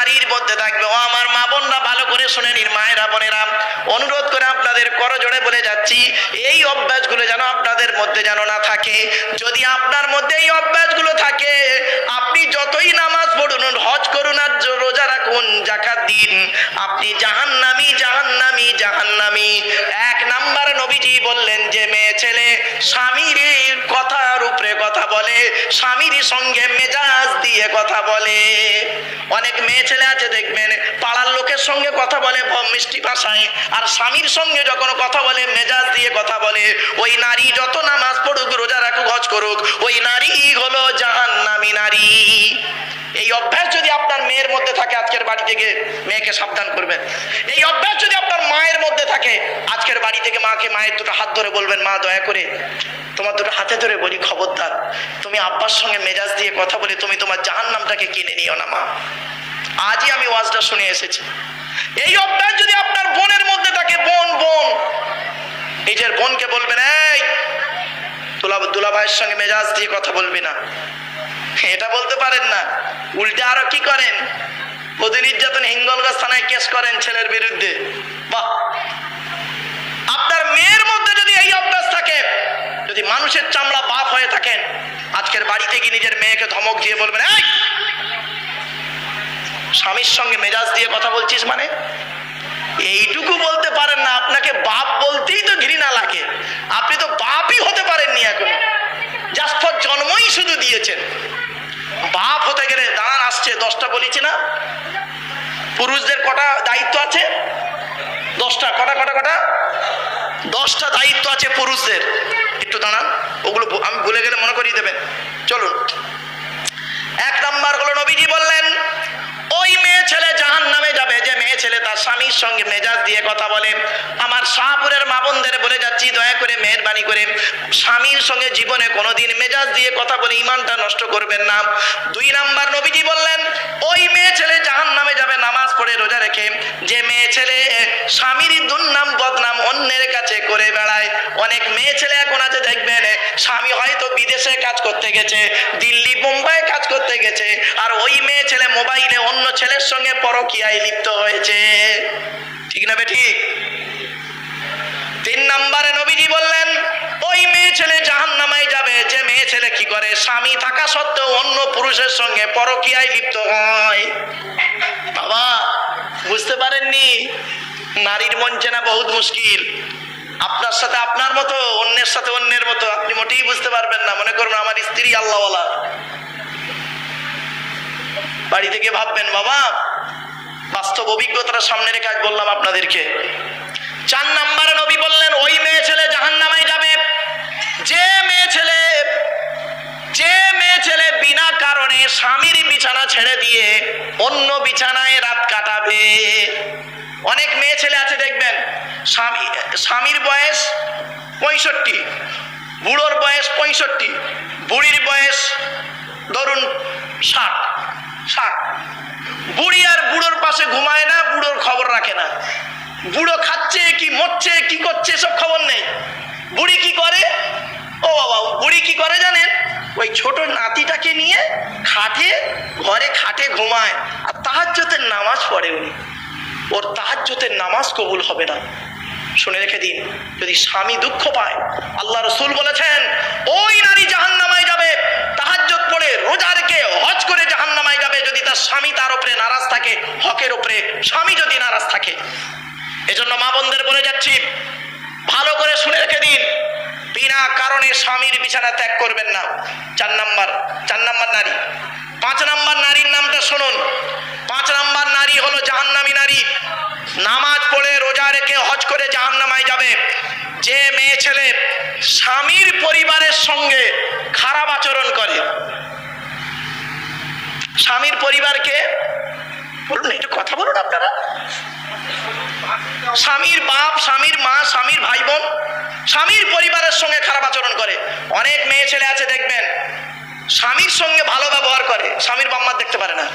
নারীর মধ্যে থাকবে। ও আমার মা বোনরা ভালো করে শুনে নিন, মায়েরা বোনেরা। অনুরোধ করে আপনাদের করজোড়ে বলে যাচ্ছি, এই অভ্যাসগুলো যেন আপনাদের মধ্যে যেন না থাকে। যদি আপনার মধ্যে এই অভ্যাসগুলো থাকে, আপনি যতই নামাজ পড়ুন, হজ করুন আর রোজা রাখুন, জাকাত দিন, আপনি জাহান্নামি জাহান্নামি জাহান্নামি। এক নাম্বার নবীজি বললেন, যে মেয়ে ছেলে স্বামীর কথার উপরে কথা বলে, স্বামীর সঙ্গে মেজাজ দিয়ে কথা বলে। অনেক মেয়ে ছেলে আছে দেখবেন, পাড়ার লোকের সঙ্গে কথা বলে মিষ্টি ভাষায় আর স্বামীর সঙ্গে যখন কথা বলে, মেজাজ দিয়ে কথা বলে, ওই নারী যত নামাজ পড়ুক, রোজা রাখুক, হজ করুক, ওই নারী হলো জাহান নামি নারী। এই অভ্যাস যদি আপনার মেয়ের মধ্যে থাকে, আজকের বাড়ি থেকে মেয়েকে সাবধান করবেন। এই অভ্যাস যদি আপনার মায়ের মধ্যে থাকে, আজকের বাড়ি থেকে মাকে মায়ের দুটো হাত ধরে বলবেন, মা, দয়া করে তোমার দুটো হাতে ধরে বলি, খবরদার। তুমি আব্বার সঙ্গে মেজাজ দিয়ে কথা বলে, তুমি তোমার জাহান নামটাকে কিনে নিও না, মা। আজই আমি ওয়াজটা শুনে এসেছি। এই অভ্যাস যদি আপনার বোনের মধ্যে থাকে, বোন বোন, নিজের বোনকে বলবেন, এই, দুলা দুলা ভাইয়ের সঙ্গে মেজাজ দিয়ে কথা বলবি না। এটা বলতে পারেন না। উল্টে আরও কি করেন? প্রতি নির্যাতন হিঙ্গলগঞ্জ থানায় কেস করেন ছেলের বিরুদ্ধে। বাহ! আপনার মেয়ের মধ্যে যদি এই অভ্যাস থাকে, যদি মানুষের চামড়া বাপ হয়ে থাকেন, আজকের বাড়িতে গিয়ে নিজের মেয়েকে ধমক দিয়ে বলবেন, এই স্বামীর সঙ্গে মেজাজ দিয়ে কথা বলছিস মানে? এইটুকু বলতে পারেন না, আপনাকে বাপ বলতেই তো ঘৃণা লাগে। আপনি তো বাপই হতে পারেননি এখন। জাস্ট জন্মই শুধু দিয়েছেন। বাপ হতে গেলে দাঁড়ান আসছে, দশটা বলেছি না? পুরুষদের কটা দায়িত্ব আছে? দশটা, কটা কটা কটা? দশটা দায়িত্ব আছে পুরুষদের। একটু দাঁড়ান, ওগুলো আমি ভুলে গেলে মনে করিয়ে দেবেন। চলুন। এক নাম্বার হলো নবীজি বললেন মেয়ে ছেলে জাহান নামে যাবে। যে মেয়ে ছেলে তার স্বামীর সঙ্গে মেজাজ দিয়ে কথা বলে। আমার শাহপুরের মা বলে যাচ্ছি, দয়া করে মেহরবানি করে। স্বামীর সঙ্গে জীবনে কোনোদিন মেজাজ দিয়ে কথা বলে ইমানটা নষ্ট করবেন না। দুই নাম্বার নবীজি বললেন, ওই মেয়ে ছেলে জাহান নামে যাবে, নামাজ পড়ে রোজা রেখে। যে মেয়ে ছেলে স্বামীর দুর্নাম বদনাম অন্যের কাছে করে বেড়ায়। অনেক মেয়ে ছেলে এখন আছে, দেখবেন, স্বামী হয়তো বিদেশে কাজ করতে গেছে, দিল্লি মুম্বাই কাজ করতে গেছে। আর ওই মেয়ে ছেলে মোবাইলে অন্য ছেলের সঙ্গে পরকিয়ায় লিপ্ত হয়েছে। ঠিক না ঠিক তিন নম্বরে নবীজি বললেন, ওই মেয়ে ছেলে জাহান নামায় যাবে, যে মেয়ে ছেলে কি করে? স্বামী থাকা সত্ত্বেও অন্য পুরুষের সঙ্গে পরকিয়ায় লিপ্ত হয়। বাবা, বুঝতে পারেননি? নারীর মন চেনা বহুত মুশকিল। আপনার সাথে আপনার মতো, অন্যের সাথে অন্যের মতো। আপনি মোটেই বুঝতে পারবেন না। মনে করবেন আমার স্ত্রী আল্লাহওয়ালা। বাড়ি থেকে ভাববেন, বাবা, বাস্তব অভিজ্ঞতাটা সামনে রেখে বললাম আপনাদেরকে। চার নাম্বারে নবী বললেন, ওই মেয়ে ছেলে জাহান নামায় যাবে। যে মেয়ে ছেলে, যে মেয়ে ছেলে বিনা কারণে স্বামীর বিছানা ছেড়ে দিয়ে অন্য বিছানায় রাত কাটাবে। অনেক মেয়ে ছেলে আছে, দেখবেন, স্বামী, স্বামীর বয়স পঁয়ষট্টি, বুড়োর বয়স পঁয়ষট্টি, বুড়ির বয়স ধরুন ষাট। ষাট। বুড়ি আর বুড়োর পাশে ঘুমায় না, বুড়োর খবর রাখে না। বুড়ো খাচ্ছে কি মরছে, কি করছে, সব খবর নেই। বুড়ি কি করে? ও বাবা, বুড়ি কি করে জানেন? ওই ছোট নাতিটাকে নিয়ে খাটে, ঘরে খাটে ঘুমায়। আর তাহাজ্জতের নামাজ পড়ে উনি। ওর তাহাজ্জতের নামাজ কবুল হবে না। শুনে রেখে দিন, যদি স্বামী দুঃখ পায়, আল্লাহ রসুল বলেছেন, ওই নারী জাহান নামায় যাবে তাহাজ্জত পড়ে রোজা রেখে হজ করে জাহান নামায় যাবে যদি তার স্বামী তার উপরে নারাজ থাকে, হকের উপরে স্বামী যদি নারাজ থাকে। এজন্য মা বোনদের বলে যাচ্ছি, ভালো করে শুনে রেখে দিন। বিনা কারণে স্বামীর বিছানা ত্যাগ করবেন না। চার নাম্বার চার নাম্বার নারী। পাঁচ নাম্বার নারীর নামটা শুনুন। পাঁচ নাম্বার নারী হলো জাহান্নামী নারী। নামাজ পড়ে রোজা রেখে হজ করে জাহান্নামায় যাবে। যে মেয়ে ছেলে স্বামীর পরিবারের সঙ্গে খারাপ আচরণ করে স্বামীর পরিবারকে বলুন একটু কথা বলুন আপনারা। স্বামীর বাপ, স্বামীর মা, স্বামীর ভাই বোন, স্বামীর পরিবারের সঙ্গে খারাপ আচরণ করে। অনেক মেয়ে ছেলে আছে, দেখবেন, স্বামীর সঙ্গে ভালো ব্যবহার করে। স্বামীর বাম্মার দেখতে পারে না।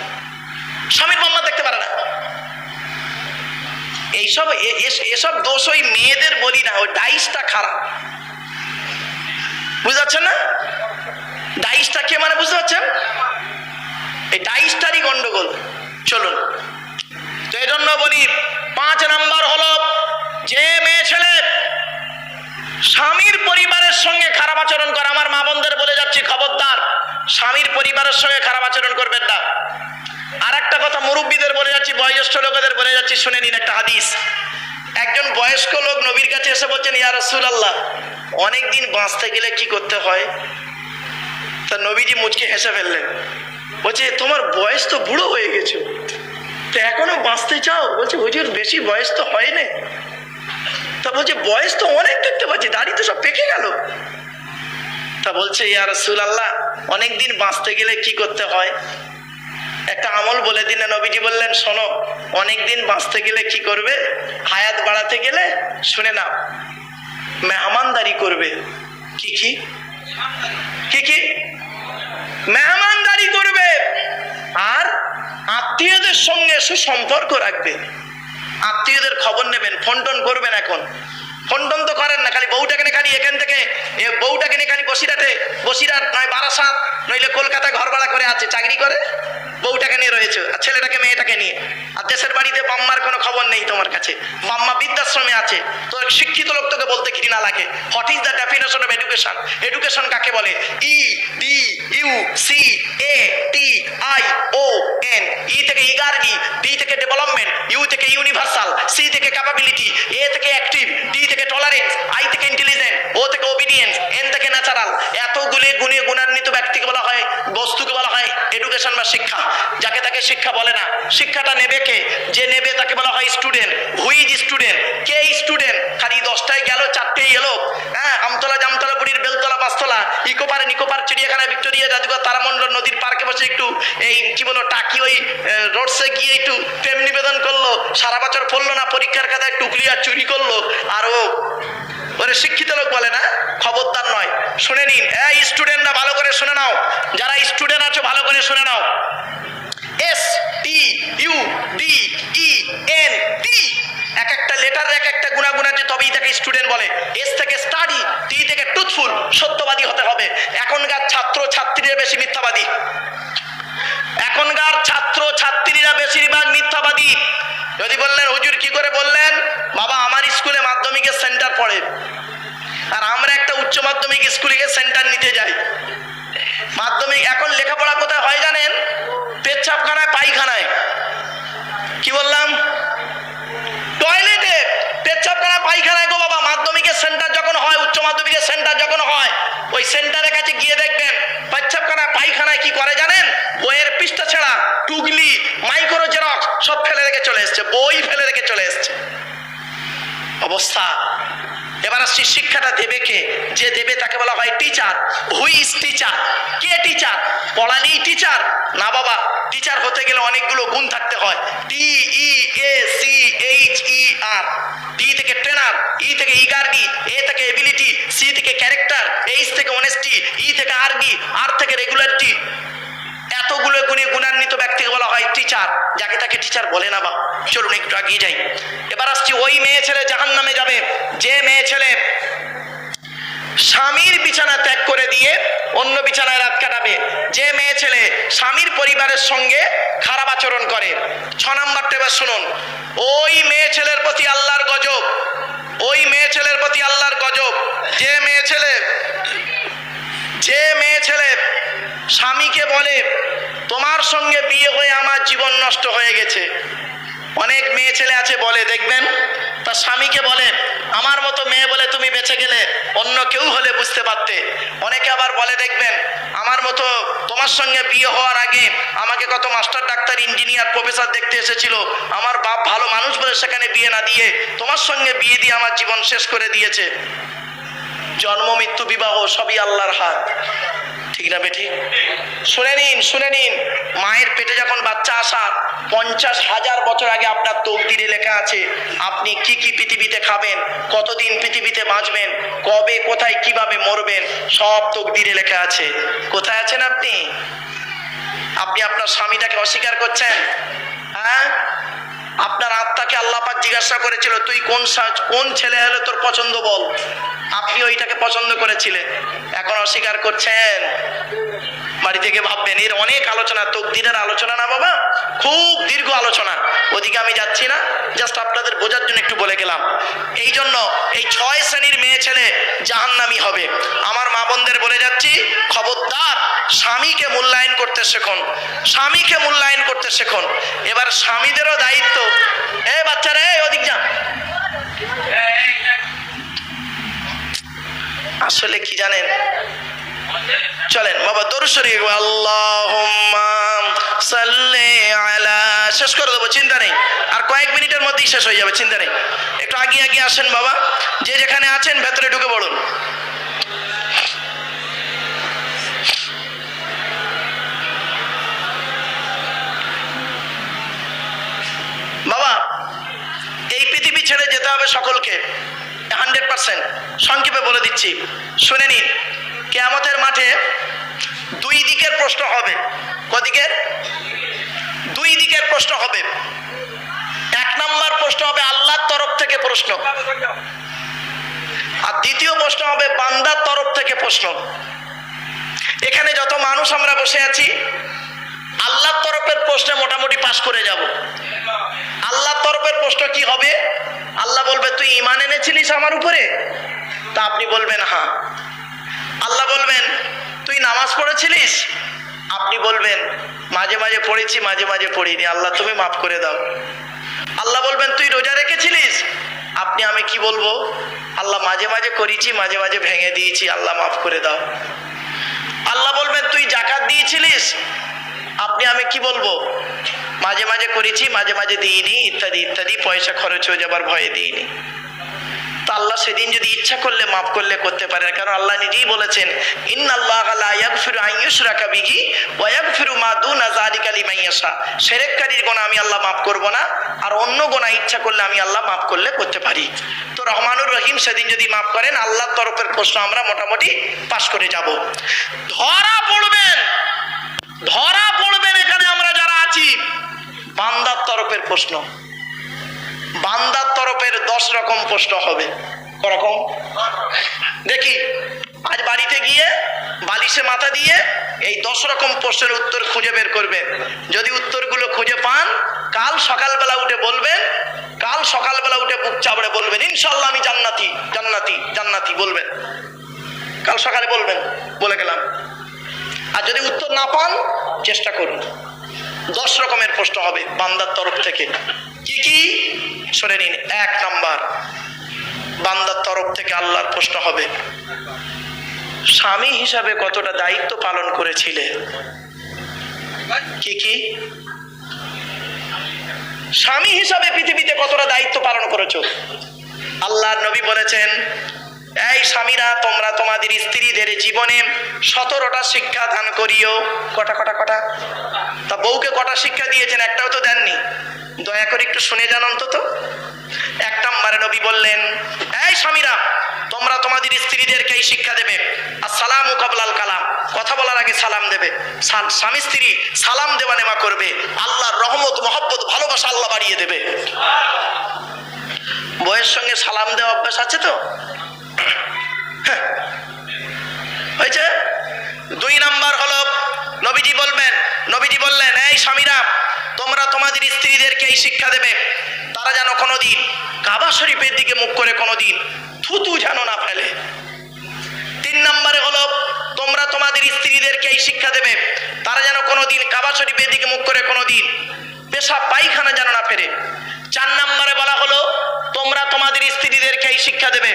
স্বামীর বাম্মার দেখতে পারে না। এইসব এসব দোষ ওই মেয়েদের বলি না, ওই ডাইসটা খারাপ। বুঝতে পারছেন না? ডাইসটা কে মানে বুঝতে পারছেন? এই গন্ডগোল। চলুন। তো এই জন্য বলি, পাঁচ নাম্বার হলো, যে মেয়ে ছেলে স্বামীর পরিবারের সঙ্গে খারাপ আচরণ করে, আমার মা বোনদের বলে যাচ্ছি, খবরদার, স্বামীর পরিবারের সঙ্গে খারাপ আচরণ করবেন না। আর একটা কথা, মুরব্বীদের বলে যাচ্ছি, বয়োজ্যেষ্ঠ লোকেদের বলে যাচ্ছি, শুনে নিন একটা হাদিস। একজন বয়স্ক লোক নবীর কাছে এসে বলছেন, ইয়া রসুলাল্লাহ অনেক দিন বাঁচতে গেলে কি করতে হয়? তা নবীজি মুচকে হেসে ফেললেন। বলছে, তোমার বয়স তো বুড়ো হয়ে গেছে। তো এখনও বাঁচতে চাও? বলছে, হুজুর, বেশি বয়স তো হয় না তা বলছে, বয়স তো অনেক দেখতে পাচ্ছি, দাড়ি তো সব পেকে গেল। তা বলছে, ইয়া রসুল আল্লাহ অনেক দিন বাঁচতে গেলে কি করতে হয়? একটা আমল বলে দিলে নবীজি বললেন, শোনো অনেক দিন বাঁচতে গেলে কি করবে? হায়াত বাড়াতে গেলে শুনে নাও মেহমানদারি করবে। কি কি? কি কি? মেহমানদারি করবে আর আত্মীয়দের সঙ্গে সুসম্পর্ক রাখবে। আত্মীয়দের খবর নেবেন ফোন টোন করবেন এখন। ফোন টোন তো করেন না, খালি বউটাকে নিয়ে খালি এখান থেকে বউটাকে নিয়ে খালি বসিরাটে বসিরাট নয় বারাসাত, নইলে কলকাতায় ঘর ভাড়া করে আছে, চাকরি করে? বউটাকে নিয়ে রয়েছে, আর ছেলেটাকে, মেয়েটাকে নিয়ে। আর দেশের বাড়িতে বাম্মার কোনো খবর নেই তোমার কাছে। বাম্মা বৃদ্ধাশ্রমে আছে তোর শিক্ষিত লোক তোকে বলতে ঘৃণা লাগে। What is the definition of education education কাকে বলে? E D U C A T I O N ইগার্গি D থেকে ডেভেলপমেন্ট ইউ থেকে ইউনিভার্সাল সি থেকে ক্যাপাবিলিটি এ থেকে অ্যাক্টিভ ডি থেকে টলারেন্স আই থেকে ইন্টেলিজেন্ট ও থেকে ওবিডিয়েন্স এন থেকে ন্যাচারাল এতগুলি গুণে গুণান্বিত ব্যক্তিকে বলা হয়, বস্তুকে বলা হয় এডুকেশন বা শিক্ষা। যাকে তাকে শিক্ষা বলে না। শিক্ষাটা নেবে কে? যে নেবে তাকে বলা হয় স্টুডেন্ট হুইজ স্টুডেন্ট কে স্টুডেন্ট খালি দশটায় গেল চারটেই এলো। হ্যাঁ আমতলা জামতলা বুড়ির বেলতলা পাঁচতলা ইকো পারে নিকো পার চিড়িয়াখানা ভিক্টোরিয়া জাদুঘর, তারামণ্ডল নদীর পার্কে বসে একটু এই, কি বলো, টাকি ওই রোডসে গিয়ে একটু প্রেম নিবেদন করল, সারা বছর পড়ল না, পরীক্ষার খাতায় টুকলি আর চুরি করল। আর ও, ওরে শিক্ষিত লোক বলে না, খবরদার নয়। শুনে নিন, এই স্টুডেন্টরা ভালো করে শুনে নাও। যারা স্টুডেন্ট আছো, ভালো করে শুনে নাও। S T U D E N T এক একটা লেটার এক একটা গুণাগুণ আছে, তবেই তাকে স্টুডেন্ট বলে। এস থেকে স্টাডি টি থেকে ট্রুথফুল সত্যবাদী হতে হবে। এখনকার ছাত্র ছাত্রীরা বেশি মিথ্যাবাদী। ছাত্র ছাত্রীরা বেশিরভাগ মিথ্যাবাদী। যদি বললেন, হুজুর কি করে বললেন? বাবা, আমার স্কুলে মাধ্যমিকের সেন্টার পড়ে। আর আমরা একটা উচ্চ মাধ্যমিক স্কুলে সেন্টার নিতে যাই। মাধ্যমিক, এখন লেখাপড়া কোথায় হয় জানেন? পেচ্ছাপখানায়, পায়খানায়। কি বললাম? টয়লেটে পেচ্ছাপখানা পায়খানায় গো বাবা, মাধ্যমিকের সেন্টার যখন হয়, উচ্চ মাধ্যমিকের সেন্টার যখন হয়, ওই সেন্টারের কাছে গিয়ে দেখবেন পেচ্ছাপখানা পায়খানায় কি করে জানেন? বইয়ের পৃষ্ঠা ছেঁড়া টুগলি মাইক্রো জেরক্স সব ফেলে রেখে চলে এসছে, বই ফেলে রেখে চলে এসছে। অবস্থা। এবার আসছি শিক্ষাটা দেবে কে? যে দেবে তাকে বলা হয় টিচার হুই ইজ টিচার কে টিচার পড়ালেই টিচার না বাবা টিচার হতে গেলে অনেকগুলো গুণ থাকতে হয়। টি ই এ সি এইচ ই আর টি থেকে ট্রেনার ই থেকে ইগার্ডি এ থেকে ক্যারেক্টার এইচ ই থেকে আরবি আর থেকে রেগুলারিটি এতগুলো গুণে গুণান্বিত ব্যক্তিকে বলা হয় টিচার যাকে তাকে টিচার বলে না বা। চলুন একটু এগিয়ে যাই। এবার আসছি, ওই মেয়ে ছেলে জাহান নামে যাবে। যে মেয়ে ছেলে স্বামীর বিছানা ত্যাগ করে দিয়ে অন্য বিছানায় রাত কাটাবে। যে মেয়ে ছেলে স্বামীর পরিবারের সঙ্গে খারাপ আচরণ করে। ছ নাম্বারটা এবার শুনুন। ওই মেয়ে ছেলের প্রতি আল্লাহর গজব। ওই মেয়ে ছেলের প্রতি আল্লাহর গজব। যে মেয়ে ছেলে যে মেয়ে ছেলে স্বামীকে বলে, তোমার সঙ্গে বিয়ে হয়ে আমার জীবন নষ্ট হয়ে গেছে। অনেক মেয়ে ছেলে আছে, বলে, দেখবেন? তার স্বামীকে বলে, আমার মতো মেয়ে বলে তুমি বেঁচে গেলে অন্য কেউ হলে বুঝতে পারতে। অনেকে আবার বলে, দেখবেন, আমার মতো তোমার সঙ্গে বিয়ে হওয়ার আগে আমাকে কত মাস্টার, ডাক্তার, ইঞ্জিনিয়ার, প্রফেসর দেখতে এসেছিল। আমার বাপ ভালো মানুষ বলে সেখানে বিয়ে না দিয়ে তোমার সঙ্গে বিয়ে দিয়ে আমার জীবন শেষ করে দিয়েছে। জন্ম, মৃত্যু, বিবাহ সবই আল্লাহর হাত। ঠিক না বেটি শুনে নিন শুনে নিন। মায়ের পেটে যখন বাচ্চা আসার পঞ্চাশ হাজার বছর আগে আপনার তকদিরে লেখা আছে, আপনি কি কি পৃথিবীতে খাবেন, কতদিন পৃথিবীতে বাঁচবেন, কবে, কোথায়, কীভাবে মরবেন, সব তকদিরে লেখা আছে। কোথায় আছেন আপনি? আপনি আপনার স্বামীটাকে অস্বীকার করছেন? হ্যাঁ? আপনার আত্মাকে আল্লাহ পাক জিজ্ঞাসা করেছিল, তুই কোন সাজ কোন ছেলে হলে তোর পছন্দ বল? আপনি ওইটাকে পছন্দ করেছিলেন। এখন অস্বীকার করছেন। বাড়ি থেকে ভাববেন, এর অনেক আলোচনা, তকদিরের আলোচনা না বাবা? খুব দীর্ঘ আলোচনা। ওদিকে আমি যাচ্ছি না জাস্ট আপনাদের বোঝার জন্য একটু বলে গেলাম। এই জন্য এই ছয় শ্রেণির মেয়ে ছেলে জাহান্নামি হবে। আমার মা বোনদের বলে যাচ্ছি, খবরদার, স্বামীকে মূল্যায়ন করতে শেখুন। স্বামীকে মূল্যায়ন করতে শেখুন। এবার স্বামীদেরও দায়িত্ব। এ বাচ্চারা ওদিক যা। আসলে কি জানেন? চলেন, বাবা দরুশরী আল্লাহুম্মা সাল্লি আলা, শেষ করে দেবো, চিন্তা নেই। আর কয়েক মিনিটের মধ্যেই শেষ হয়ে যাবে, চিন্তা নেই। একটু আগে আগে আসেন, বাবা, যে যেখানে আছেন, ভেতরে ঢুকে পড়ুন। বাবা, এই পৃথিবী ছেড়ে যেতে হবে সকলকে হান্ড্রেড পার্সেন্ট সংক্ষেপে বলে দিচ্ছি, শুনে নিন। কেয়ামতের মাঠে দুই দিকের প্রশ্ন হবে। কদিকের? দুই দিকের প্রশ্ন হবে। এক নম্বর প্রশ্ন হবে আল্লাহর তরফ থেকে প্রশ্ন। আর দ্বিতীয় প্রশ্ন হবে বান্দার তরফ থেকে প্রশ্ন। এখানে যত মানুষ আমরা বসে আছি, আল্লাহর তরফের প্রশ্নে মোটামুটি পাশ করে যাব। আল্লাহর তরফের প্রশ্ন কি হবে? আল্লাহ বলবে, তুই ইমান এনেছিলিস আমার উপরে? তা আপনি বলবেন হ্যাঁ। আল্লাহ বলবেন, তুই নামাজ পড়েছিলিস? আপনি বলবেন, মাঝে মাঝে পড়েছি, মাঝে মাঝে পড়িনি। আল্লাহ, তুমি মাফ করে দাও। আল্লাহ বলবেন, তুই রোজা রেখেছিলিস? আপনি, আমি কি বলব? আল্লাহ, মাঝে মাঝে করেছি, মাঝে মাঝে ভেঙে দিয়েছি। আল্লাহ, মাফ করে দাও। আল্লাহ বলবেন, তুই জাকাত দিয়েছিলিস? আপনি, আমি কি বলব? মাঝে মাঝে করেছি, মাঝে মাঝে দিইনি, ইত্যাদি ইত্যাদি, পয়সা খরচ হয়ে যাবার ভয়ে দিইনি। তা আল্লাহ সেদিন যদি ইচ্ছা করলে মাফ করলে করতে পারেন কারণ আল্লাহ নিজেই বলেছেন, ইন্নাল্লাহ লা ইয়াগফিরু আন ইউশরাকা বিহি ওয়া ইয়াগফিরু মা দুনা যালিকা লিমান ইয়াশা। শিরককারীর গুনাহ আমি আল্লাহ মাফ করব না, আর অন্য গুনাহ ইচ্ছা করলে আমি আল্লাহ মাফ করলে করতে পারি। তো রহমানুর রহিম সেদিন যদি মাফ করেন, আল্লাহর তরফের প্রশ্ন আমরা মোটামুটি পাশ করে যাব। ধরা পড়বেন ধরা পড়বেন এখানে আমরা যারা আছি, বান্দার তরফের প্রশ্ন। বান্দার তরফের দশ রকম প্রশ্ন হবে। করকম? দেখি, আজ বাড়িতে গিয়ে বালিশে মাথা দিয়ে এই দশ রকম প্রশ্নের উত্তর খুঁজে বের করবে। যদি উত্তরগুলো খুঁজে পান, কাল সকালবেলা উঠে বলবেন, কাল সকালবেলা উঠে বুক চাপড়ে বলবেন ইনশাল্লাহ আমি জান্নাতি জান্নাতি জান্নাতি বলবেন। কাল সকালে বলবেন, বলে গেলাম। আর যদি উত্তর না পান, চেষ্টা করুন। দশ রকমের প্রশ্ন হবে বান্দার তরফ থেকে। কি কি? শুনে নিন, এক নাম্বার, বান্দার তরফ থেকে আল্লাহর প্রশ্ন হবে, স্বামী হিসাবে কতটা দায়িত্ব পালন করেছিলে? কি কি? স্বামী হিসাবে পৃথিবীতে কতটা দায়িত্ব পালন করেছ? আল্লাহর নবী বলেছেন, এই স্বামীরা, তোমরা তোমাদের স্ত্রীদের জীবনে সতেরোটা শিক্ষা দান করিও। কটা কটা কটা? তা বউকে কটা শিক্ষা দিয়েছেন? একটাও তো দেননি। দয়া করে একটু শুনে যান অন্তত। এক নম্বরে নবী বললেন, এই স্বামীরা, তোমরা তোমাদের স্ত্রীদেরকে এই শিক্ষা দেবে। আর সালাম কাবলাল কালাম। কথা বলার আগে সালাম দেবে। স্বামী স্ত্রী সালাম দেওয়া নেওয়া করবে। আল্লাহর রহমত, মহব্বত, ভালোবাসা আল্লাহ বাড়িয়ে দেবে। বইয়ের সঙ্গে সালাম দেওয়া অভ্যাস আছে তো? হ্যাঁ। হয়েছে দুই নাম্বার হলো, নবীজি বলবেন, নবীজি বললেন, এই স্বামীরা তোমরা তোমাদের স্ত্রীদেরকে এই শিক্ষা দেবে, তারা যেন কোনোদিন কাবা শরীফের দিকে মুখ করে কোনোদিন থুতু যেন না ফেলে। তিন নম্বরে হলো, তোমরা তোমাদের স্ত্রীদেরকে এই শিক্ষা দেবে, তারা যেন কোনোদিন কাবা শরীফের দিকে মুখ করে কোনোদিন পেশাব পায়খানা যেন না ফেরে। চার নম্বরে বলা হলো, তোমরা তোমাদের স্ত্রীদেরকে এই শিক্ষা দেবে,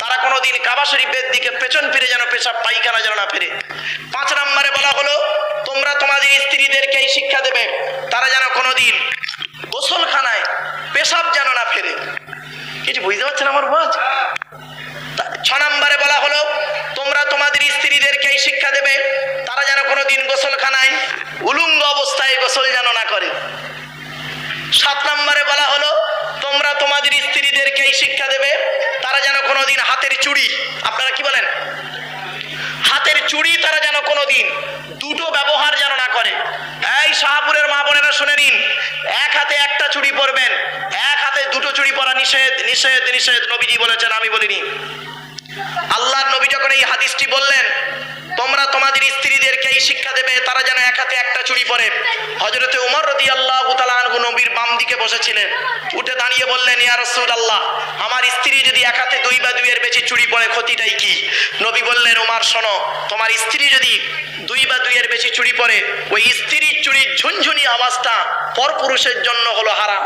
তারা কোনোদিন কাবা শরীফের দিকে পেছন ফিরে যেন পেশাব পায়খানা যেন না ফেরে। পাঁচ নম্বরে বলা হলো তোমরা তোমাদের স্ত্রীদেরকে এই শিক্ষা দেবে, তারা যেন কোনোদিন গোসলখানায় পেশাব যেন না ফেরে। কিছু বুঝতে পারছেন আমার বাজ ছ নম্বরে বলা হলো, তোমরা তোমাদের স্ত্রীদেরকে এই শিক্ষা দেবে, তারা যেন কোনো কোনোদিন গোসলখানায় উলুঙ্গ অবস্থায় গোসল যেন না করে। সাত নম্বরে বলা হলো, তোমরা তোমাদের স্ত্রীদেরকে এই শিক্ষা দেবে, তারা যেন কোনোদিন হাতের চুড়ি, আপনারা কি বলেন? চুড়ি তারা যেন কোনোদিন, দুটো ব্যবহার যেন না করে। এই শাহপুরের মা বোনেরা শুনে নিন, এক হাতে একটা চুড়ি পরবেন, এক হাতে দুটো চুড়ি পরা নিষেধ নিষেধ নিষেধ, নবীজি বলেছেন, আমি বলিনি। আল্লাহর নবী যখন এই হাদিসটি বললেন, তোমরা তোমাদের স্ত্রীদেরকে এই শিক্ষা দেবে, তারা যেন এক হাতে একটা চুড়ি পরে। হজরতে উমর রদি আল্লাহ নবীর বাম দিকে বসেছিলেন। উঠে দাঁড়িয়ে বললেন, ইয়া রসুল আল্লাহ আমার স্ত্রী যদি এক হাতে দুই বা দুইয়ের বেশি চুরি পরে, ক্ষতিটাই কি? নবী বললেন ওমার শোনো, তোমার স্ত্রী যদি দুই বা দুইয়ের বেশি চুরি পরে, ওই স্ত্রীর চুরির ঝুনঝুনি আওয়াজটা পরপুরুষের জন্য হলো হারাম।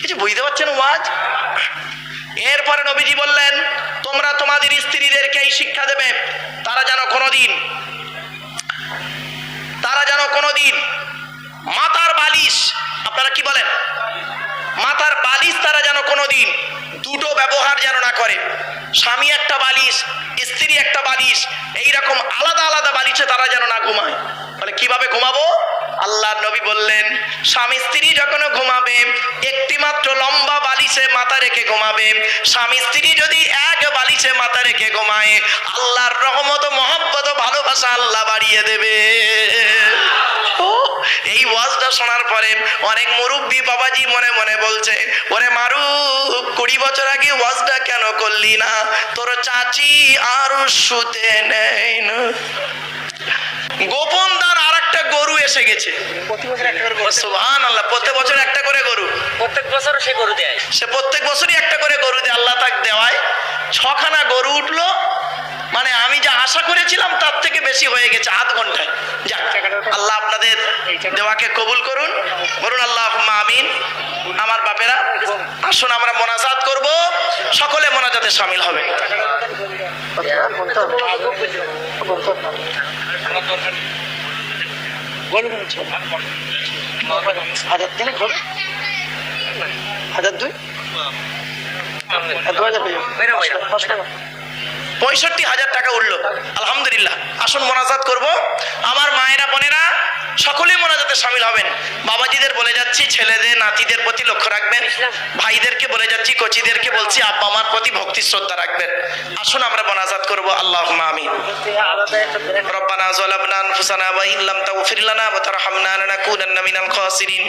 কিছু বুঝতে পারছেন ওয়াজ এরপরে নবীজি বললেন, তোমরা তোমাদের স্ত্রীদেরকে এই শিক্ষা দেবে। তারা যেন কোনোদিন, তারা যেন কোনোদিন মাতার বালিশ, আপনারা কি বলেন? মাথার বালিশ তারা যেন কোনোদিন দুটো ব্যবহার যেন না করে। স্বামী একটা বালিশ, স্ত্রী একটা বালিশ এই রকম আলাদা আলাদা বালিশে তারা যেন না ঘুমায়। বলে, কীভাবে ঘুমাবো? আল্লাহ নবী বললেন, স্বামী, স্ত্রী যখন ঘুমাবে, একটি মাত্র লম্বা বালিশে মাথা রেখে ঘুমাবে। স্বামী, স্ত্রী যদি এক বালিশে মাথা রেখে ঘুমায়, আল্লাহর রহমত মহব্বত ভালোবাসা আল্লাহ বাড়িয়ে দেবে। এই ওয়াজটা শোনার পরে অনেক মুরব্বী বাবাজি মনে মনে বলছে ওরে মারু কুড়ি বছর আগে ওয়াজটা কেন করলি না? তোর চাচি আর শুতে নেই না। গোপন দান আর একটা গরু এসে গেছে। প্রতি বছর একটা করে গরু- সুবহান আল্লাহ প্রত্যেক বছর একটা করে গরু। প্রত্যেক বছর সে গরু দেয়। সে প্রত্যেক বছরই একটা করে গরু দেয় আল্লাহ তাক দেওয়ায়। ছখানা গরু উঠল মানে আমি যা আশা করেছিলাম তার থেকে বেশি হয়ে গেছে আধ ঘন্টায়। যাক, আল্লাহ আপনাদের দেওয়াকে কবুল করুন। বলুন আল্লাহ আমিন। আমার বাপেরা, আসুন আমরা মোনাজাত করব। সকলে মোনাজাতে সামিল হবে। হাজার হাজার দুই হাজার পঁয়ষট্টি হাজার টাকা উঠল। আলহামদুলিল্লাহ। আসুন মোনাজাত করব। আমার মায়েরা বোনেরা সকলেই মোনাজাতে সামিল হবেন বাবাজিদের বলে যাচ্ছি ছেলেদের নাতিদের প্রতি লক্ষ্য রাখবেন ভাইদেরকে বলে যাচ্ছি কচিদেরকে বলছি আব্বা আমার প্রতি ভক্তি শ্রদ্ধা রাখবেন আসুন আমরা মোনাজাত করব আল্লাহ আমিন আলাদা একটা ব্র্যান্ড ربنا ظلمنا انفسنا وان لم تغفر لنا وترحمنا لنكونن من الخاسرين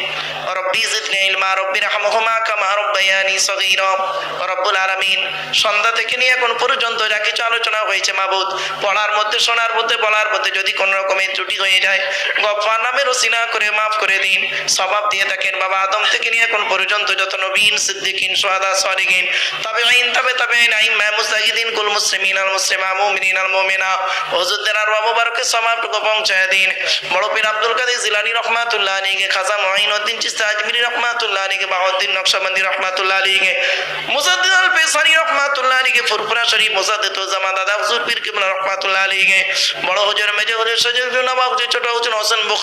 ربي زدني علما ربي ارحمهما كما ربياني صغيرا رب العالمين সন্ধ্যা থেকে নিয়ে এখন পর্যন্ত যা কিছু আলোচনা হয়েছে মাবুদ পড়ার মধ্যে শোনার মধ্যে বলার মধ্যে যদি কোনো রকমের ত্রুটি হয়ে যায় গফার নামে রসিনা করে, মাফ করে দিন, স্বভাব দিয়ে থাকেন। বাবা আদম থেকে নিয়ে এখন পর্যন্ত যত নবীন, সিদ্দিকিন, সোহাদা সরিগিন তবে আইন তবে তবে নাইম মুস্তাহিদিন কুল মুসলিমিন, আল মুসলিমা, মুমিনিন, আল মুমিনা, হুজুরদের আর মুবারকের সমাপটুকু পৌঁছায় দিন। বড় পীর আব্দুল কাদের জিলানি রহমাতুল্লাহ আলীকে খাজা মঈনুদ্দিন চিস্তা আজমিরি রহমাতুল্লাহ আলীকে বাহুদ্দিন নকশবন্দি রহমাতুল্লাহ আলীকে মুসাদ্দিদ আল পেসানি রহমাতুল্লাহ আলীকে ফুরফুরা শরীফ মুসাদ্দিদ জামা দাদা হুজুর পীর কিবলা রহমাতুল্লাহ আলীকে বড় হুজুর মেজে হুজুর সজল নবাব হুজুর ছোট হুজুর হোসেন বখরা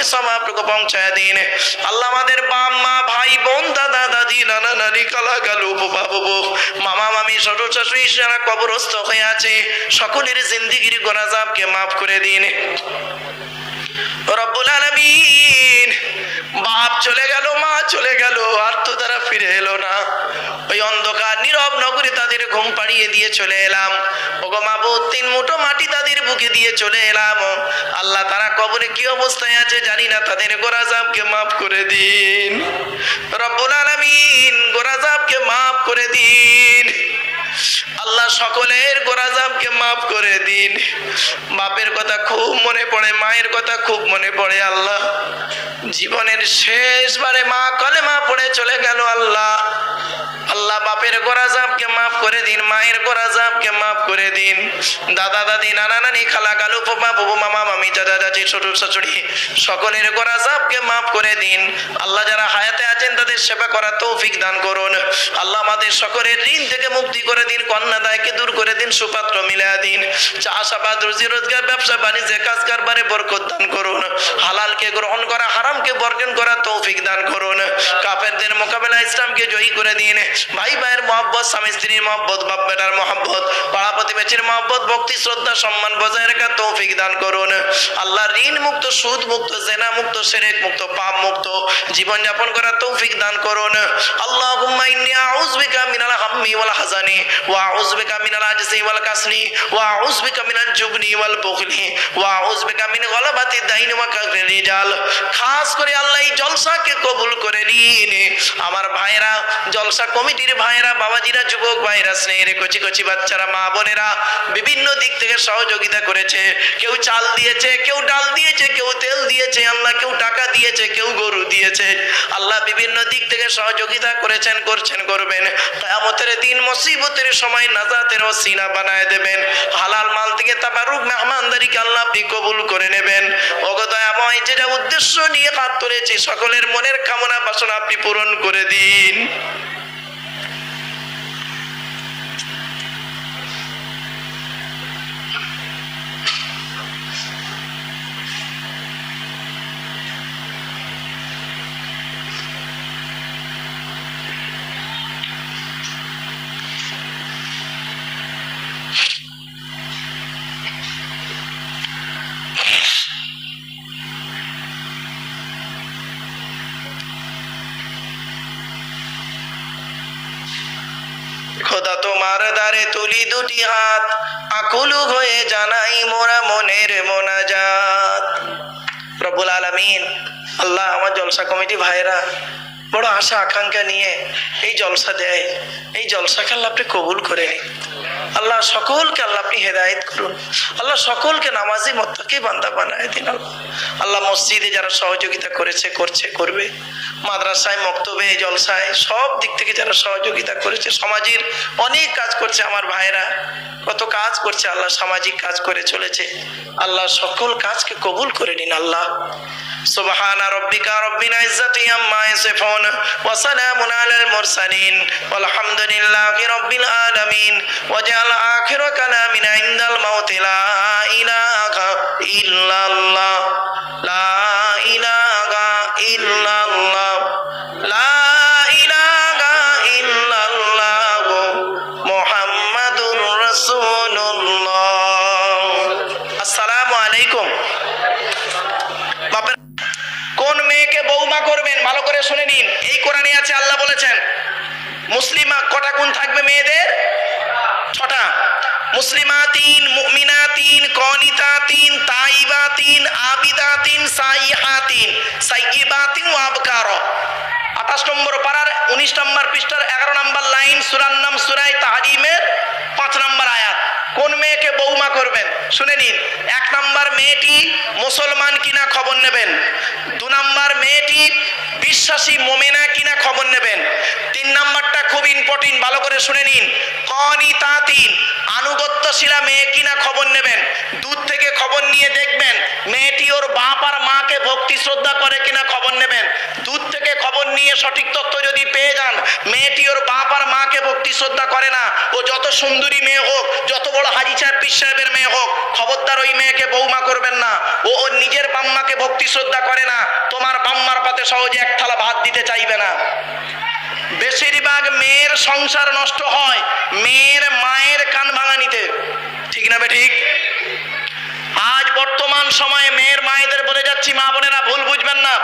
পৌঁছায় দিন। আল্লাহ আমাদের বাপ ভাই, বোন, দাদা, দাদি, নানা, নানি, কালা বাবা বাবু মামা, মামি, শ্বশুর, শাশুড়ি, যারা কবরস্থ হয়ে আছে, সকলের জিন্দিগির গোনাজাবকে মাফ করে দিন। রব্বুল আলামিন। বাপ চলে গেল, মা চলে গেল, আর তো তারা ফিরে এলো না। ওই অন্ধকার নীরব নগরে তাদের ঘুম পাড়িয়ে দিয়ে চলে এলাম। ওগো মাবুদ, তিন মুঠো মাটি তাদের বুকে দিয়ে চলে এলাম। আল্লাহ তারা কবরে কি অবস্থায় আছে জানি না, তাদের গোরাজাবকে মাফ করে দিন। রব্বুল আলামিন গোরাজাবকে মাফ করে দিন। আল্লাহ সকলের গোরাজাবকে মাফ করে দিন। বাপের কথা খুব মনে পড়ে, মায়ের কথা খুব মনে পড়ে আল্লাহ। জীবনের শেষবারে মা কলে মা পড়ে চলে গেল আল্লাহ। আল্লাহ বাপের গোরাজাবকে মাফ করে দিন, মায়ের গোরাজাবকে মাফ করে দিন। দাদা, দাদি, নানা, নানি, খালা কালু ফুপা বুবু মামা, মামি, চাচা, চাচি, শ্বশুর, শাশুড়ি, সকলের গোরাজাবকে মাফ করে দিন। আল্লাহ যারা হায়াতে তাদের সেবা করার তৌফিক দান করুন। আল্লাহ আমাদের সকলের ঋণ থেকে মুক্তি করে দিন, কন্যা দায়কে দূর করে দিন, সুপাত্র মিলা দিন। চাষাবাদ, রুজি রোজগার, ব্যবসা, বাণিজ্যে কাজ কারবারে বরকত দান করুন। হালালকে গ্রহণ করা, হারামকে বর্জন করা তৌফিক দান করুন। কাফেরদের মোকাবেলা ইসলামকে জয়ী করে দিন। ভাই ভাইয়ের মহব্বত, স্বামী স্ত্রীর মহব্বত, বাপ বেটার মহব্বত, পাড়া প্রতিবেশীর মহব্বত, ভক্তি, শ্রদ্ধা, সম্মান বজায় রাখা তৌফিক দান করুন। আল্লাহ ঋণ মুক্ত সুদ মুক্ত জেনা মুক্ত সেরেক মুক্ত পাপ মুক্ত জীবন যাপন করার তৌফিক দান করুন। আল্লাহুম্মা ইন্নী মিনাল হাম্মি ওয়াল ওয়া মিনাল আজজি ওয়াল ওয়া মিনাল জুবনি ওয়াল বুখলি ওয়া মিন দাইন ওয়া রিজাল। খাস করে আল্লাহ এই জলসাকে কবুল করে নিন। আমার ভাইরা জলসা কমিটির ভাইরা বাবাজিরা, যুবক ভাইরা স্নেহের কচি কচি বাচ্চারা, মা বোনেরা বিভিন্ন দিক থেকে সহযোগিতা করেছে। কেউ চাল দিয়েছে, কেউ ডাল দিয়েছে, কেউ তেল দিয়েছে, আল্লাহ কেউ টাকা দিয়েছে, কেউ গরু দিয়েছে। আল্লাহ বিভিন্ন দিক থেকে সহযোগিতা করেছেন, করছেন, করবেন। কেয়ামতের দিন মুসিবতের সময় নাজাতের সিনা বানায় দেবেন। হালাল মাল থেকে তাবারুক মেহমানদারিকে আল্লাহ আপনি কবুল করে নেবেন। অগদয়াময় যেটা উদ্দেশ্য নিয়ে হাত তুলেছি সকলের মনের কামনা বাসনা আপনি পূরণ করে দিন। দ্বারে তুলি দুটি হাত, আকুল হয়ে জানাই মোরা মনের মোনাজাত। রব্বুল আলমিন, আল্লাহ আমার জলসা কমিটি ভাইরা বড় আশা, আকাঙ্ক্ষা নিয়ে এই জলসা দেয়। এই জলসাকে আল্লাহ আপনি কবুল করে নিন। আল্লাহ সকলকে আল্লাহ আপনি হেদায়ত করুন। আল্লাহ সকলকে নামাজি মত্তাকে বান্দা বানায় দিন আল্লাহ। আল্লাহ মসজিদে যারা সহযোগিতা করেছে, করছে, করবে। মাদ্রাসায়, মক্তবে, জলসায়, সব দিক থেকে যারা সহযোগিতা করেছে, সমাজের অনেক কাজ করছে আমার ভাইরা কত কাজ করছে, আল্লাহ সামাজিক কাজ করে চলেছে। আল্লাহ সকল কাজকে কবুল করে নিন আল্লাহ। সুবহানা রব্বিকা রব্বিল ইজ্জাতি আম্মা ইয়াসিফুন ওয়া সালামুন আলাল মুরসালিন। ওয়ালহামদুলিল্লাহি রব্বিল আলামিন। ওয়াজআল আখিরা কালামিনা ইনদাল মাউতি লা ইলাহা ইল্লাল্লাহ। লা ইলাহা আবিদাতিন সাইহাতিন সাইয়িবাতিন ওয়া আবকার। আঠাশ নম্বর পাড়ার, উনিশ নম্বর পৃষ্ঠার, এগারো নম্বর লাইন, সুরার নাম সুরাই তাহারিমের পাঁচ নম্বর আয়াত। কোন মেয়েকে বৌমা করবেন? শুনে নিন। এক নম্বর মেয়েটি মুসলমান কিনা খবর নেবেন? দু নম্বর মেয়েটি বিশ্বাসী মোমেনা কিনা খবর নেবেন? তিন নম্বরটা খুব ইম্পর্টেন্ট ভালো করে শুনে নিন। কনি তা তিন আনুগত্যশীলা মেয়ে কিনা খবর নেবেন? দূর থেকে খবর নিয়ে দেখবেন মেয়েটি ওর বাপ আর মাকে ভক্তি শ্রদ্ধা করে কিনা খবর নেবেন? দূর থেকে নিয়ে সঠিক তথ্য যদি পেয়ে যান, মেয়েটি ওর বাপ আর মাকে ভক্তি শ্রদ্ধা করে না। ও যত সুন্দরী মেয়ে হোক, যত বড় হাজি সাহেব, পীর সাহেবের মেয়ে হোক, খবরদার ওই মেয়েকে বৌমা করবেন না। ও ওর নিজের বাম্মাকে ভক্তি শ্রদ্ধা করে না। তোমার বাম্মার পাতে সহজে এক থালা ভাত দিতে চাইবে না। বেশিরভাগ মেয়ের সংসার নষ্ট হয় মেয়ের মায়ের কান ভাঙানিতে ঠিক না বে ঠিক? আজ বর্তমান সময়ে মেয়ের মায়েদের বলে যাচ্ছি, মা বোনেরা, ভুল বুঝবেন না।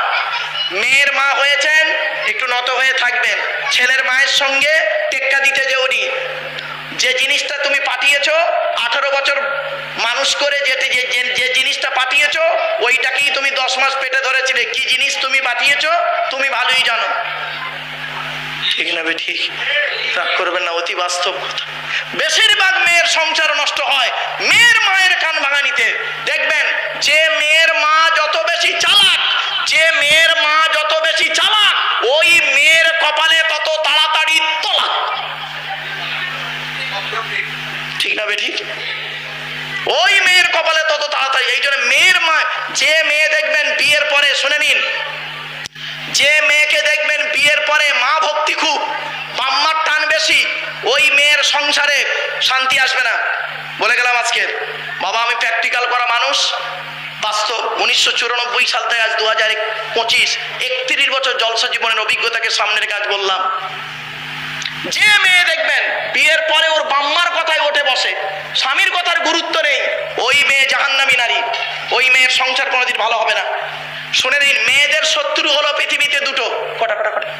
মেয়ের মা হয়েছেন, একটু নত হয়ে থাকবেন। ছেলের মায়ের সঙ্গে টেক্কা দিতে যেওনি যে জিনিসটা তুমি পাঠিয়েছ, আঠারো বছর মানুষ করে যে যে যে- যে জিনিসটা পাঠিয়েছ, ওইটাকেই তুমি দশ মাস পেটে ধরেছিলে। কি জিনিস তুমি পাঠিয়েছ, তুমি ভালোই জানো। ঠিক না ঠিক। রাগ করবেন না, অতি বাস্তব কথা। বেশিরভাগ মেয়ের সংসার নষ্ট হয় মেয়ের মায়ের কান ভাঙানিতে দেখবেন যে মেয়ের মা যত বেশি চালাক যে মেয়ের মা যত বেশি চালাক ওই মেয়ের কপালে তত তাড়াতাড়ি তলাক ঠিক না বে ঠিক ওই মেয়ের কপালে তত তাড়াতাড়ি এই জন্য মেয়ের মা যে মেয়ে দেখবেন বিয়ের পরে শুনে নিন যে মেয়েকে দেখবেন বিয়ের পরে মা ভক্তি খুব বাম্মার টান বেশি ওই মেয়ের সংসারে শান্তি আসবে না। বলে গেলাম আজকে, বাবা, আমি প্র্যাকটিক্যাল করা মানুষ। বাস্তব, উনিশশো চুরানব্বই সাল থেকে আজ দু হাজার পঁচিশ, একত্রিশ বছর জলসা জীবনের অভিজ্ঞতাকে সামনের কাজ বললাম। যে মেয়ে দেখবেন, বিয়ের পরে ওর বাম্মার কথায় ওঠে বসে, স্বামীর কথার গুরুত্ব নেই। ওই মেয়ে জাহান্নামী নারী, ওই মেয়ের সংসার কোনোদিন ভালো হবে না। শুনে নিন, মেয়েদের শত্রু হলো পৃথিবীতে দুটো। কটা কটা কটা?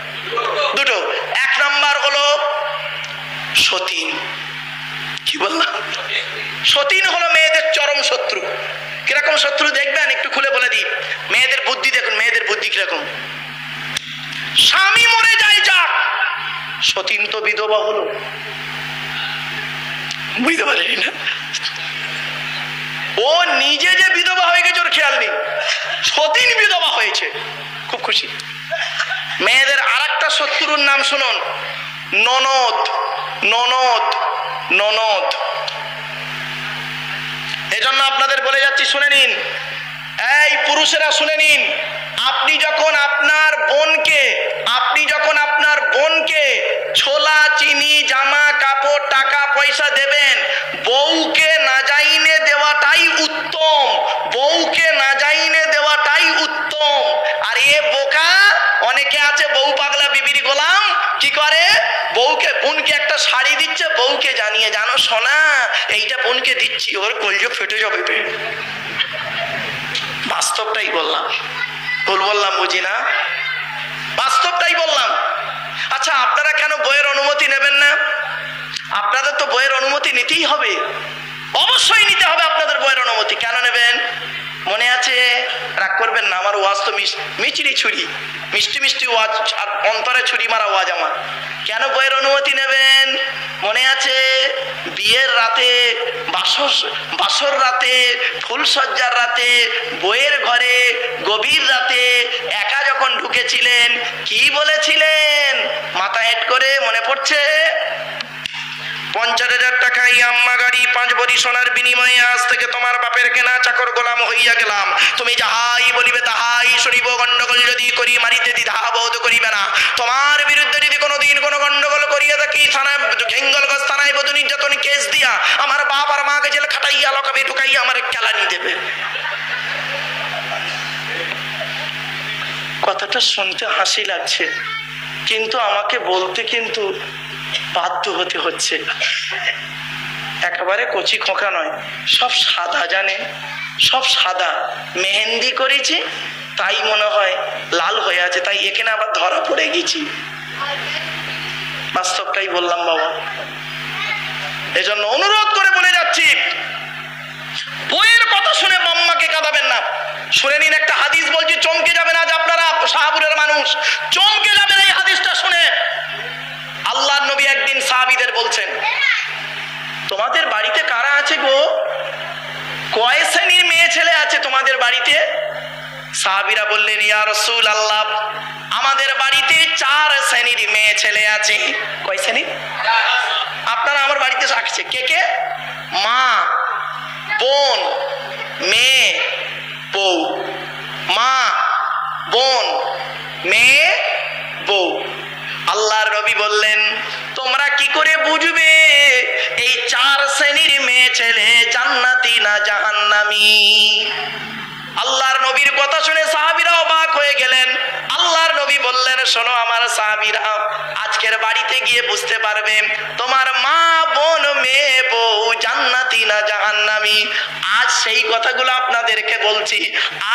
দুটো। এক নাম্বার হলো সতীন। কি বললাম? সতীন হলো মেয়েদের চরম শত্রু। কীরকম শত্রু দেখবেন? একটু খুলে বলে দিই। মেয়েদের বুদ্ধি দেখুন, মেয়েদের বুদ্ধি কীরকম? স্বামী মরে যায়, যাক। সতীন তো বিধবা হলো। বুঝতে পারেনি না। ও নিজে যে বিধবা হয়ে গেছে, ওর খেয়াল নেই। সতীন বিধবা হয়েছে। খুব খুশি। মেয়েদের আর একটা শত্রুর নাম শুনুন। ননদ ননদ। ননদ। এজন্য আপনাদের বলে যাচ্ছি, শুনে নিন। এই পুরুষেরা, শুনে নিন। আপনি যখন আপনার বোনকে, আপনি যখন আপনার বোনকে ছোলা, চিনি, জামা, কাপড়, টাকা, পয়সা দেবেন, বউকে না যাইনে দেওয়াটাই উত্তম। বউকে না যাইনে দেওয়াটাই উত্তম। আর এ বোকা, অনেকে আছে বউ পাগলা, বিবির গোলাম, কি করে? বউকে বোনকে একটা শাড়ি দিচ্ছে, বউকে জানিয়ে, জানো সোনা, এইটা বোনকে দিচ্ছি, ওর কলজো ফেটে যাবে। বাস্তবটাই বললাম। ভুল বললাম, বুঝি না? বাস্তবটাই বললাম। আচ্ছা আপনারা কেন বইয়ের অনুমতি নেবেন না? আপনাদের তো বইয়ের অনুমতি নিতেই হবে। অবশ্যই নিতে হবে আপনাদের বইয়ের অনুমতি। কেন নেবেন? মনে আছে? রাগ করবেন না, আমার ওয়াজ তো মিচড়ি ছুরি। মিষ্টি মিষ্টি ওয়াজ, আর অন্তরে ছুরি মারা ওয়াজ আমার। কেন বইয়ের অনুমতি নেবেন? মনে আছে? বিয়ের রাতে, বাসর বাসর রাতে ফুলসজ্জার রাতে, বইয়ের ঘরে, গভীর রাতে একা যখন ঢুকেছিলেন, কি বলেছিলেন? মাথা হেট করে মনে পড়ছে? পঞ্চাশ হাজার টাকা আম্মা গাড়ি পাঁচ বড়ি সোনার বিনিময়ে আজ থেকে তোমার বাপের কেনা চাকর গোলাম হইয়া গেলাম। তুমি যাহাই বলিবে তাহাই শুনিব গন্ডগোল যদি করি মারিতে দ্বিধা বোধ করিবে না। তোমার বিরুদ্ধে যদি কোনোদিন কোনো গন্ডগোল করিয়া থাকি, থানায় ঘেঙ্গলগঞ্জ থানায় বধূ নির্যাতন কেস দিয়া আমার বাপ আর মাকে জেলে খাটাইয়া, লকাবে ঢুকাইয়া আমার কেলানি দেবে। কথাটা শুনতে হাসি লাগছে, কিন্তু আমাকে বলতে কিন্তু বাধ্য হতে হচ্ছে। একেবারে কচি খোঁকা নয়, সব সাদা জানে, সব সাদা মেহেন্দি করেছি, তাই মনে হয় লাল হয়ে আছে, তাই এখানে আবার ধরা পড়ে গেছি। বাস্তবটাই বললাম বাবা। এজন্য অনুরোধ করে বলে যাচ্ছি, বইয়ের কথা শুনে মাম্মাকে কাঁদাবেন না। শুনে নিন একটা হাদিস বলছি, চমকে যাবেন আজ আপনারা শাহপুরের মানুষ। চমকে যাবেন এই হাদিসটা শুনে। আল্লাহ নবী একদিন সাহাবিদের বলছেন, তোমাদের বাড়িতে কারা আছে গো? কয় শ্রেণির মেয়ে ছেলে আছে তোমাদের বাড়িতে? সাহাবিরা বললেন, ইয়া রসুল আল্লাহ আমাদের বাড়িতে চার শ্রেণির মেয়ে ছেলে আছে। কয় শ্রেণির আপনারা আমার বাড়িতে আসছে। কে কে? মা, বোন, মেয়ে, বউ। মা, বোন, মেয়ে, বউ। আল্লাহর রবি বললেন, তোমরা কি করে বুঝবে? এই চার শ্রেণির মেয়ে ছেলে জান্নাতি না জাহান্নামী? আল্লাহর নবীর কথা শুনে সাহাবিরা অবাক হয়ে গেলেন। আল্লাহর নবী বললেন, শোনো আমার সাহাবিরা, আজকের বাড়িতে গিয়ে বুঝতে পারবে, তোমার মা, বোন, মেয়ে, বউ, জান্নাতি না জাহান্নামি। আজ সেই কথাগুলো আপনাদেরকে বলছি।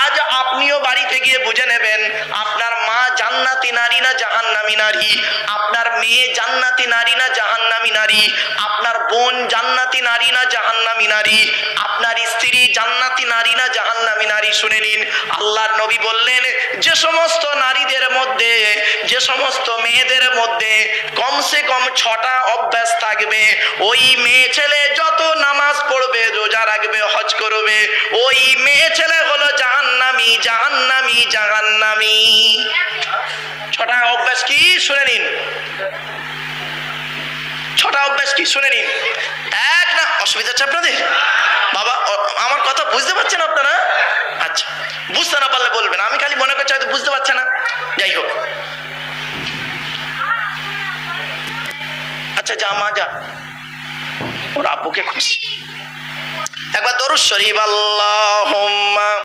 আজ আপনিও বাড়িতে গিয়ে বুঝে নেবেন, আপনার মা জান্নাতি নারী না জাহান্নামী নারী? আপনার মেয়ে জান্নাতি নারী না জাহান্নামী নারী? আপনার বোন জান্নাতি নারী না জাহান্নামী নারী? আপনার স্ত্রী জান্নাতি নারী না জাহান্নামী নারী? শুনে নিন। আল্লাহর নবী বললেন, যে সমস্ত নারীদের মধ্যে, যে সমস্ত মেয়েদের মধ্যে কমসে কম ছটা অভ্যাস থাকবে। ওই মেয়ে ছেলে যত নামাজ পড়বে, রোজা রাখবে, হজ করবে, ওই মেয়ে ছেলে হলো জাহান্নামী জাহান্নামী জাহান্নামী। ছটা অভ্যাস কি? শুনে নিন। ছটা অভ্যাস কি? শুনে নিন। এক অসুবিধা হচ্ছে আপনাদের? বাবা আমার কথা বুঝতে পারছেন আপনারা? আচ্ছা বুঝতে না পারলে বলবেন। আমি খালি মনে করছি হয়তো বুঝতে পারছে না। যাই হোক। আচ্ছা যা, মা, যা। ওর আব্বুকে খুশি একবার দরুদ শরীফ, আল্লাহুম্মা।